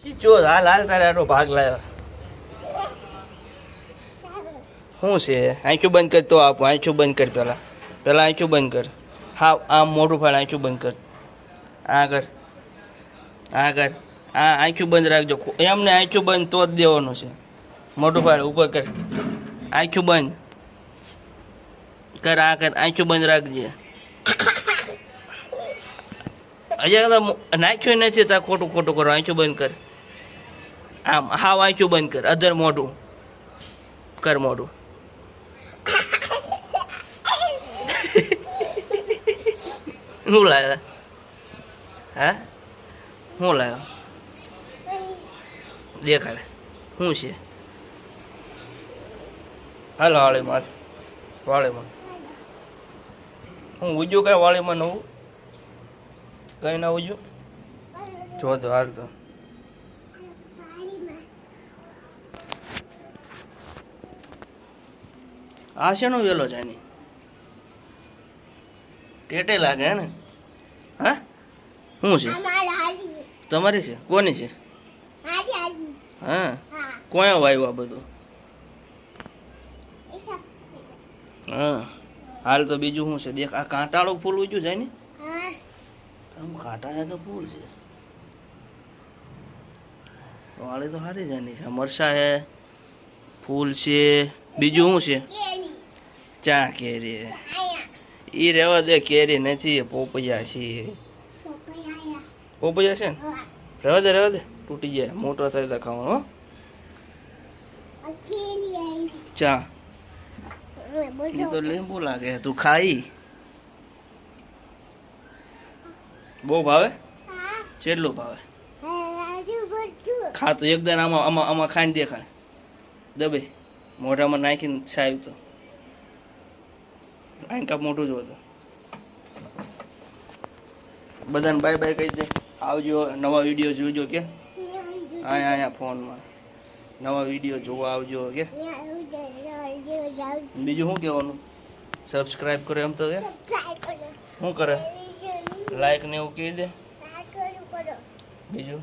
ચો હાલ હાલ, તારે આટલો ભાગ લાવ્યો શું છે? આંખું બંધ કર તો આપો આંખું બંધ કર પેલા. પેલા આંખું બંધ કર. હા આમ મોટું ફાળ આંખું બંધ કર. આ કર. આ કર. આ આંખું બંધ રાખજો. એમને આંખું બંધ તો જ દેવાનું છે. મોટું ફાળ ઉપર કર. આંખું બંધ. કર, આ કર. આંખું બંધ રાખજે. હજી નાખ્યું નથી, તા ખોટું ખોટું કરો. આંખું બંધ કર. આમ હા વાંચ્યું બંધ કર અધર મોઢું કર મોઢું શું લાવ્યા હા? શું લાવ્યો દેખાડે. શું છે? હાલો વાળી માર હું ઉજ્યું કઈ વાળીમાં નવું? કઈ ના ઉજ્યું જો તો હાલ તો. આ શેનો વેલો છે એની? ટેટે લાગે હે ને? હા? શું છે? તમારી છે? કોની છે? હા? કોયા વાયુ આ બધું? હા. હાલ તો બીજું શું છે? દેખ આ કાંટાળું ફૂલ ઉજ્યું જાય ને? આમ કાંટા છે તો ફૂલ છે. વાળી તો સારી જાની છે. મરસા છે ફૂલ છે બીજું શું છે? ચા કેરી ઈ રહેવા દે, કેરી નથી પોપૈયા છે. પોપૈયા છે ને? રહેવા દે રહેવા દે. તૂટી જાય, મોટો થાય તો ખાવાનો ચા. એ તો લીંબુ લાગે, તું ખાઈ. બહુ ભાવે? ચેટલું ભાવે? ખાતું એકદમ આમાં આમાં આમાં ખાઈને દેખાય દબે. મોઢામાં નાખીને છાયું તો. આઈન કાપ મોટું જ હતું બધાને બાય બાય કહી દે. આવજો, નવા વીડિયો જોજો કે. અહીંયા અહીંયા ફોનમાં. નવા વીડિયો જોવા આવજો કે. બીજું શું કહેવાનું? સબસ્ક્રાઇબ કરે એમ તો કે. શું કરે? લાઈક ને એવું કહી દે. બીજું?